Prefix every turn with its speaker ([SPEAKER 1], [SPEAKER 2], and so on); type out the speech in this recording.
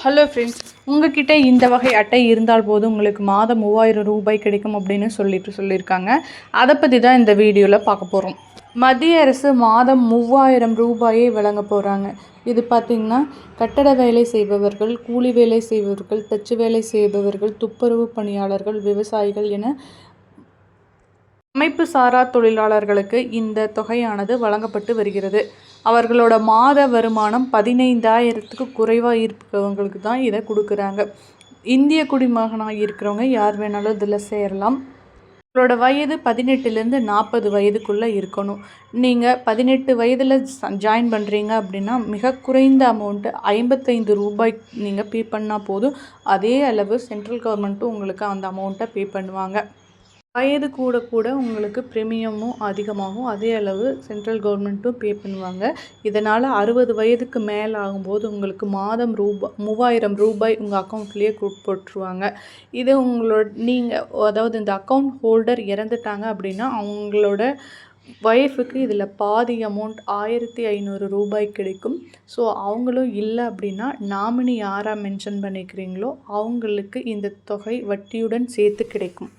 [SPEAKER 1] Hello friends உங்ககிட்ட இந்த வகை அட்டை இருந்தால் போதும். உங்களுக்கு மாதம் மூவாயிரம் ரூபாய் கிடைக்கும் அப்படின்னு சொல்லிட்டு சொல்லியிருக்காங்க. அதை பற்றி தான் இந்த வீடியோவில் பார்க்க போகிறோம் மத்திய அரசு மாதம் மூவாயிரம் ரூபாயை வழங்க போகிறாங்க இது பார்த்திங்கன்னா கட்டட வேலை செய்பவர்கள் கூலி வேலை செய்பவர்கள் தச்சு வேலை செய்பவர்கள் துப்புரவு பணியாளர்கள் விவசாயிகள் என அமைப்பு சாரா தொழிலாளர்களுக்கு இந்த தொகையானது வழங்கப்பட்டு வருகிறது. அவர்களோட மாத வருமானம் பதினைந்தாயிரத்துக்கு குறைவாக இருக்கிறவங்களுக்கு தான் இதை கொடுக்குறாங்க. இந்திய குடிமகனாக இருக்கிறவங்க யார் வேணாலும் இதில் சேரலாம். உங்களோட வயது பதினெட்டுலேருந்து நாற்பது வயதுக்குள்ளே இருக்கணும். நீங்கள் பதினெட்டு வயதில் ஜாயின் பண்ணுறீங்க அப்படின்னா மிக குறைந்த அமௌண்ட்டு ஐம்பத்தைந்து ரூபாய் நீங்கள் பே பண்ணால் போதும். அதே அளவு சென்ட்ரல் கவர்மெண்ட்டும் உங்களுக்கு அந்த அமௌண்ட்டை பே பண்ணுவாங்க. வயது கூட கூட உங்களுக்கு ப்ரீமியமும் அதிகமாகும். அதே அளவு சென்ட்ரல் கவர்மெண்ட்டும் பே பண்ணுவாங்க. இதனால் அறுபது வயதுக்கு மேலே ஆகும்போது உங்களுக்கு மாதம் ரூபாய் மூவாயிரம் ரூபாய் உங்கள் அக்கௌண்ட்லேயே போட்டுருவாங்க. இது உங்களோட நீங்கள் அதாவது இந்த அக்கௌண்ட் ஹோல்டர் இறந்துட்டாங்க அப்படின்னா அவங்களோட ஒய்ஃபுக்கு இதில் பாதி அமௌண்ட் ஆயிரத்தி ஐநூறு ரூபாய் கிடைக்கும். ஸோ அவங்களும் இல்லை அப்படின்னா நாமினி யாராக மென்ஷன் பண்ணிக்கிறீங்களோ அவங்களுக்கு இந்த தொகை வட்டியுடன் சேர்த்து கிடைக்கும்.